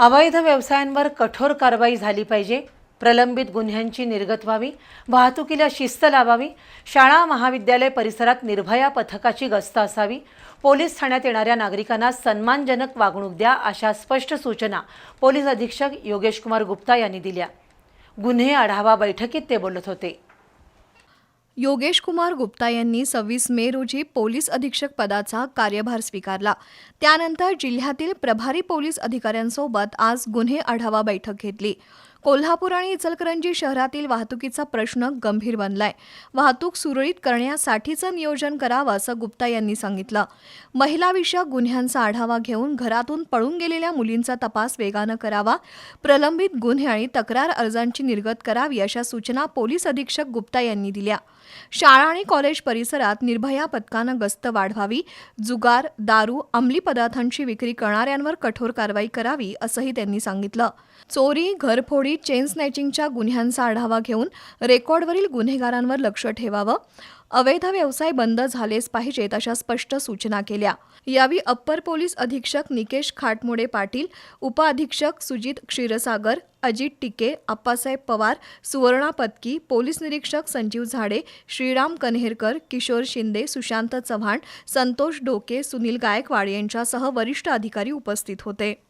अवैध व्यवसायांवर कठोर कारवाई झाली पाहिजे. प्रलंबित गुन्ह्यांची निर्गत व्हावी वाहतुकीला शिस्त लावावी शाळा महाविद्यालय परिसरात निर्भया पथकाची गस्त असावी पोलीस ठाण्यात येणाऱ्या नागरिकांना सन्मानजनक वागणूक द्या अशा स्पष्ट सूचना पोलीस अधीक्षक योगेश कुमार गुप्ता यांनी दिल्या. गुन्हे आढावा बैठकीत ते बोलत होते. योगेश कुमार गुप्ता यांनी सव्वीस मे रोजी पोलीस अधीक्षक पदाचा कार्यभार स्वीकारला. त्यानंतर जिल्ह्यातील प्रभारी पोलीस अधिकाऱ्यांसोबत आज गुन्हे आढावा बैठक घेतली. कोल्हापूर आणि इचलकरंजी शहरातील वाहतुकीचा प्रश्न गंभीर बनलाय. वाहतूक सुरळीत करण्यासाठीचं नियोजन करावं असं गुप्ता यांनी सांगितलं. महिलाविषयक गुन्ह्यांचा आढावा घेऊन घरातून पळून गेलेल्या मुलींचा तपास वेगानं करावा प्रलंबित गुन्हे आणि तक्रार अर्जांची निर्गत करावी अशा सूचना पोलीस अधीक्षक गुप्ता यांनी दिल्या. शाळा आणि कॉलेज परिसरात निर्भया पथकानं गस्त वाढवावी जुगार दारू अंमली पदार्थांची विक्री करणाऱ्यांवर कठोर कारवाई करावी असंही त्यांनी सांगितलं. चोरी घरफोडी चेन स्नॅचिंगच्या गुन्ह्यांचा आढावा घेऊन रेकॉर्डवरील गुन्हेगारांवर लक्ष ठेवावं. अवैध व्यवसाय बंद झालेच पाहिजेत अशा स्पष्ट सूचना केल्या. यावेळी अप्पर पोलीस अधीक्षक निकेश खाटमोडे पाटील उपअधीक्षक सुजित क्षीरसागर अजित टिके आप्पासाहेब पवार सुवर्णा पत्की पोलीस निरीक्षक संजीव झाडे श्रीराम कन्हेरकर किशोर शिंदे सुशांत चव्हाण संतोष डोके सुनील गायकवाड यांच्यासह वरिष्ठ अधिकारी उपस्थित होते.